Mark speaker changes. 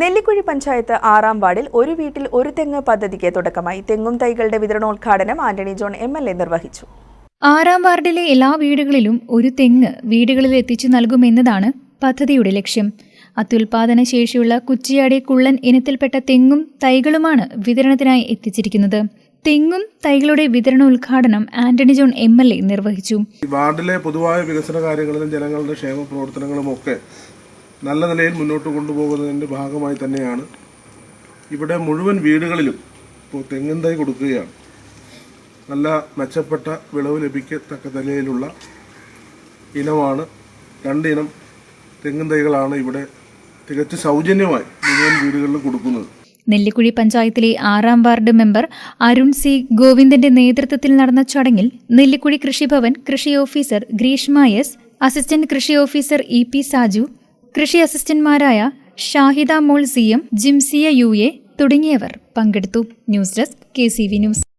Speaker 1: നെല്ലിക്കുഴി പഞ്ചായത്ത് ആറാം വാർഡിൽ ഒരു വീട്ടിൽ ഒരു തെങ്ങ് പദ്ധതിക്ക് തുടക്കമായി. തെങ്ങും തൈകളുടെ വിതരണോദ്ഘാടനം Antony John M L A നിർവഹിച്ചു.
Speaker 2: ആറാം വാർഡിലെ എല്ലാ വീടുകളിലും ഒരു തെങ്ങ് വീടുകളിൽ എത്തിച്ചു നൽകുമെന്നതാണ് പദ്ധതിയുടെ ലക്ഷ്യം. അത്യുൽപാദന ശേഷിയുള്ള കുച്ചിയാടി കുള്ളൻ ഇനത്തിൽപ്പെട്ട തെങ്ങും തൈകളുമാണ് വിതരണത്തിനായി എത്തിച്ചിരിക്കുന്നത്. തെങ്ങും തൈകളുടെ വിതരണ ഉദ്ഘാടനം Antony John M L A നിർവഹിച്ചു.
Speaker 3: ഈ വാർഡിലെ പൊതുവായ വികസന കാര്യങ്ങളിലും ജനങ്ങളുടെ ക്ഷേമ പ്രവർത്തനങ്ങളുമൊക്കെ നല്ല നിലയിൽ മുന്നോട്ട് കൊണ്ടുപോകുന്നതിന്റെ ഭാഗമായി തന്നെയാണ്. ഇവിടെ മുഴുവൻ വീടുകളിലും ഇപ്പോൾ തെങ്ങിൻ തൈ കൊടുക്കുകയാണ്. നല്ല മെച്ചപ്പെട്ട വിളവ് ലഭിക്കത്തക്ക നിലയിലുള്ള ഇനമാണ്. രണ്ടിനം തെങ്ങിൻ തൈകളാണ് ഇവിടെ തികച്ചും സൗജന്യമായി മുഴുവൻ വീടുകളിൽ കൊടുക്കുന്നത്.
Speaker 2: നെല്ലിക്കുഴി പഞ്ചായത്തിലെ ആറാം വാർഡ് മെമ്പർ അരുൺ സി ഗോവിന്ദന്റെ നേതൃത്വത്തിൽ നടന്ന ചടങ്ങിൽ നെല്ലിക്കുഴി കൃഷിഭവൻ കൃഷി ഓഫീസർ ഗ്രീഷ്മ എസ് അസിസ്റ്റന്റ് കൃഷി ഓഫീസർ ഇ പി സാജു കൃഷി അസിസ്റ്റന്റ്മാരായ ഷാഹിദ മോൾ സിയും ജിംസിയ യു എ തുടങ്ങിയവർ പങ്കെടുത്തു. News desk K C V news.